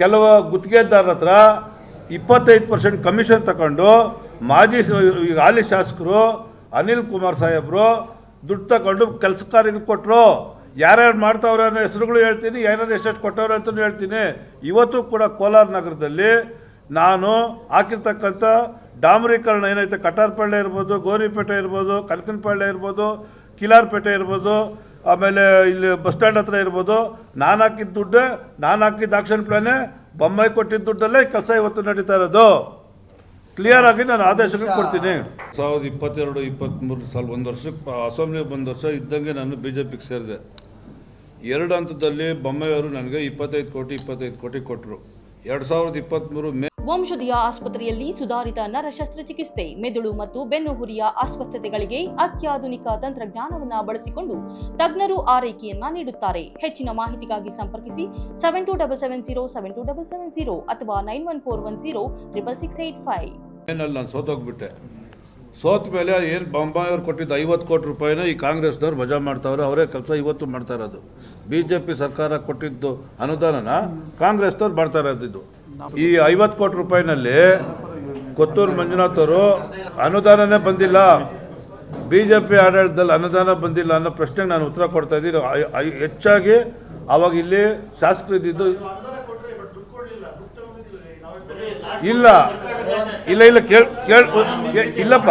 ಕೆಲವು ಗುತ್ತಿಗೆದಾರರ ಹತ್ರ ಇಪ್ಪತ್ತೈದು ಪರ್ಸೆಂಟ್ ಕಮಿಷನ್ ತಗೊಂಡು ಮಾಜಿ ಹಾಲಿ ಶಾಸಕರು ಅನಿಲ್ ಕುಮಾರ್ ಸಾಹೇಬರು ದುಡ್ಡು ತಗೊಂಡು ಕೆಲಸಕಾರಿಗೆ ಕೊಟ್ಟರು ಯಾರ್ಯಾರು ಮಾಡ್ತಾವ್ರೆ ಅನ್ನೋ ಹೆಸರುಗಳು ಹೇಳ್ತೀನಿ, ಯಾರ್ಯಾರು ಎಷ್ಟೆಷ್ಟು ಕೊಟ್ಟವ್ರೆ ಅಂತಲೂ ಹೇಳ್ತೀನಿ. ಇವತ್ತು ಕೂಡ ಕೋಲಾರ ನಗರದಲ್ಲಿ ನಾನು ಹಾಕಿರ್ತಕ್ಕಂಥ ಡಾಮರೀಕರಣ ಏನೈತೆ ಕಟಾರ್ಪಳ್ಳೆ ಇರ್ಬೋದು, ಗೋರಿಪೇಟೆ ಇರ್ಬೋದು, ಕನಕನಪಳ್ಳೆ ಇರ್ಬೋದು, ಕಿಲಾರ್ಪೇಟೆ ಇರ್ಬೋದು ಆಮೇಲೆ ಇಲ್ಲಿ ಬಸ್ ಸ್ಟ್ಯಾಂಡ್ ಹತ್ರ ಇರ್ಬೋದು. ನಾನು ಹಾಕಿದ ದುಡ್ಡು ನಾನು ಹಾಕಿದ ಆಕ್ಷನ್ ಪ್ಲಾನೇ ಬೊಮ್ಮಾಯಿ ಕೊಟ್ಟಿದ್ದ ದುಡ್ಡಲ್ಲೇ ಕೆಲಸ ಇವತ್ತು ನಡೀತಾ ಇರೋದು. ಕ್ಲಿಯರ್ ಆಗಿ ನಾನು ಆದೇಶಗಳು ಕೊಡ್ತೀನಿ. ಸಾವಿರದ ಇಪ್ಪತ್ತೆರಡು ಇಪ್ಪತ್ತ್ಮೂರು ಸಾಲ ಒಂದು ವರ್ಷಕ್ಕೆ ಅಸೆಂಬ್ಲಿಗೆ ಒಂದು ವರ್ಷ ಇದ್ದಂಗೆ ನಾನು ಬಿ ಜೆ ಪಿಗೆ ಸೇರಿದೆ. ಎರಡು ಹಂತದಲ್ಲಿ ಬೊಮ್ಮಾಯಿಯವರು ನನಗೆ ಇಪ್ಪತ್ತೈದು ಕೋಟಿ ಇಪ್ಪತ್ತೈದು ಕೋಟಿ ಕೊಟ್ಟರು ಎರಡು ಸಾವಿರದ ಇಪ್ಪತ್ತ್ಮೂರು ಮೇ ವಂಶದಿಯ ಆಸ್ಪತ್ರೆಯಲ್ಲಿ ಸುಧಾರಿತ ನರ ಶಸ್ತ್ರಚಿಕಿತ್ಸೆ ಮೆದುಳು ಮತ್ತು ಬೆನ್ನುಹುರಿಯ ಅಸ್ವಸ್ಥತೆಗಳಿಗೆ ಅತ್ಯಾಧುನಿಕ ತಂತ್ರಜ್ಞಾನವನ್ನು ಬಳಸಿಕೊಂಡು ತಜ್ಞರು ಆರೈಕೆಯನ್ನ ನೀಡುತ್ತಾರೆ. ಹೆಚ್ಚಿನ ಮಾಹಿತಿಗಾಗಿ ಸಂಪರ್ಕಿಸಿ seven two double seven zero seven two double seven zero ಅಥವಾ nine one four one zero triple six eight five ನಾನು ಸೋತೋಗ್ಬಿಟ್ಟೆ. ಸೋತ ಮೇಲೆ ಏನು ಅವ್ರು ಕೊಟ್ಟಿದ್ದ ಐವತ್ತು ಕೋಟಿ ರೂಪಾಯಿನ ಈ ಕಾಂಗ್ರೆಸ್ನವ್ರು ಮಜಾ ಮಾಡ್ತಾವ್ರೆ, ಅವರೇ ಕೆಲಸ ಇವತ್ತು ಮಾಡ್ತಾ ಇರೋದು. ಬಿ ಜೆ ಪಿ ಸರ್ಕಾರ ಕೊಟ್ಟಿದ್ದು ಅನುದಾನನ ಕಾಂಗ್ರೆಸ್ನವ್ರು ಮಾಡ್ತಾ ಇರೋದಿದ್ದು. ಈ ಐವತ್ತು ಕೋಟಿ ರೂಪಾಯಿನಲ್ಲಿ ಕೊತ್ತೂರು ಮಂಜುನಾಥ್ ಅವರು ಅನುದಾನನೇ ಬಂದಿಲ್ಲ. ಬಿ ಜೆ ಪಿ ಆಡಳಿತದಲ್ಲಿ ಅನುದಾನ ಬಂದಿಲ್ಲ ಅನ್ನೋ ಪ್ರಶ್ನೆಗೆ ನಾನು ಉತ್ತರ ಕೊಡ್ತಾ ಇದ್ದೀನಿ. ಹೆಚ್ಚಾಗಿ ಅವಾಗ ಇಲ್ಲಿ ಶಾಸಕರಿದ್ದು ಇಲ್ಲ. ಇಲ್ಲ ಇಲ್ಲ ಕೇಳ್ ಕೇಳ್ ಇಲ್ಲಪ್ಪ.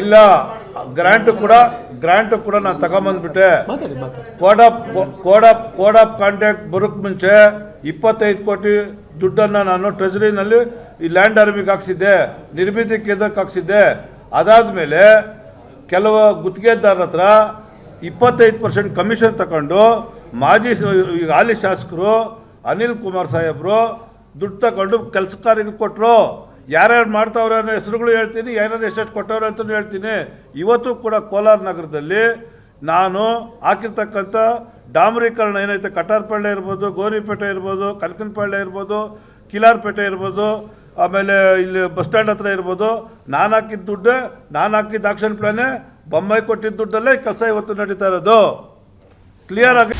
ಇಲ್ಲ. ಗ್ರಾಂಟ್ ಕೂಡ ಗ್ರಾಂಟ್ ಕೂಡ ನಾನು ತಗೊಂಬಂದ್ಬಿಟ್ಟೆ. Code of code of code of conduct ಬರೋಕ್ಕೆ ಮುಂಚೆ ಇಪ್ಪತ್ತೈದು ಕೋಟಿ ದುಡ್ಡನ್ನು ನಾನು ಟ್ರೆಜರಿನಲ್ಲಿ ಈ ಲ್ಯಾಂಡ್ ಆರ್ಮಿಗೆ ಹಾಕ್ಸಿದ್ದೆ ನಿರ್ಮಿತಿ ಕೇಂದ್ರಕ್ಕೆ ಹಾಕ್ಸಿದ್ದೆ. ಅದಾದಮೇಲೆ ಕೆಲವು ಗುತ್ತಿಗೆದಾರರ ಹತ್ರ ಇಪ್ಪತ್ತೈದು ಪರ್ಸೆಂಟ್ ಕಮಿಷನ್ ತಗೊಂಡು ಮಾಜಿ ಈಗ ಹಾಲಿ ಶಾಸಕರು ಅನಿಲ್ ಕುಮಾರ್ ಸಾಹೇಬರು ದುಡ್ಡು ತಗೊಂಡು ಕೆಲಸಕಾರಿಗೆ ಕೊಟ್ಟರು ಯಾರ್ಯಾರು ಮಾಡ್ತಾವ್ರ ಹೆಸರುಗಳು ಹೇಳ್ತೀನಿ ಯಾರ್ಯಾರು ಎಷ್ಟೆಷ್ಟು ಕೊಟ್ಟವ್ರೆ ಅಂತಲೂ ಹೇಳ್ತೀನಿ. ಇವತ್ತು ಕೂಡ ಕೋಲಾರ ನಗರದಲ್ಲಿ ನಾನು ಹಾಕಿರ್ತಕ್ಕಂಥ ಡಾಮರೀಕರಣ ಏನೈತೆ ಕಟಾರ್ಪಳ್ಳೆ ಇರ್ಬೋದು, ಗೋರಿಪೇಟೆ ಇರ್ಬೋದು, ಕನಕನಪಳ್ಳೆ ಇರ್ಬೋದು, ಕಿಲಾರ್ಪೇಟೆ ಇರ್ಬೋದು, ಆಮೇಲೆ ಇಲ್ಲಿ ಬಸ್ ಸ್ಟ್ಯಾಂಡ್ ಹತ್ರ ಇರ್ಬೋದು. ನಾನು ಹಾಕಿದ ದುಡ್ಡು, ನಾನು ಹಾಕಿದ ಆಕ್ಷನ್ ಪ್ಲಾನೇ ಬೊಮ್ಮಾಯಿ ಕೊಟ್ಟಿದ್ದ ದುಡ್ಡಲ್ಲೇ ಕೆಲಸ ಇವತ್ತು ನಡೀತಾ ಇರೋದು. ಕ್ಲಿಯರ್ ಆಗಿ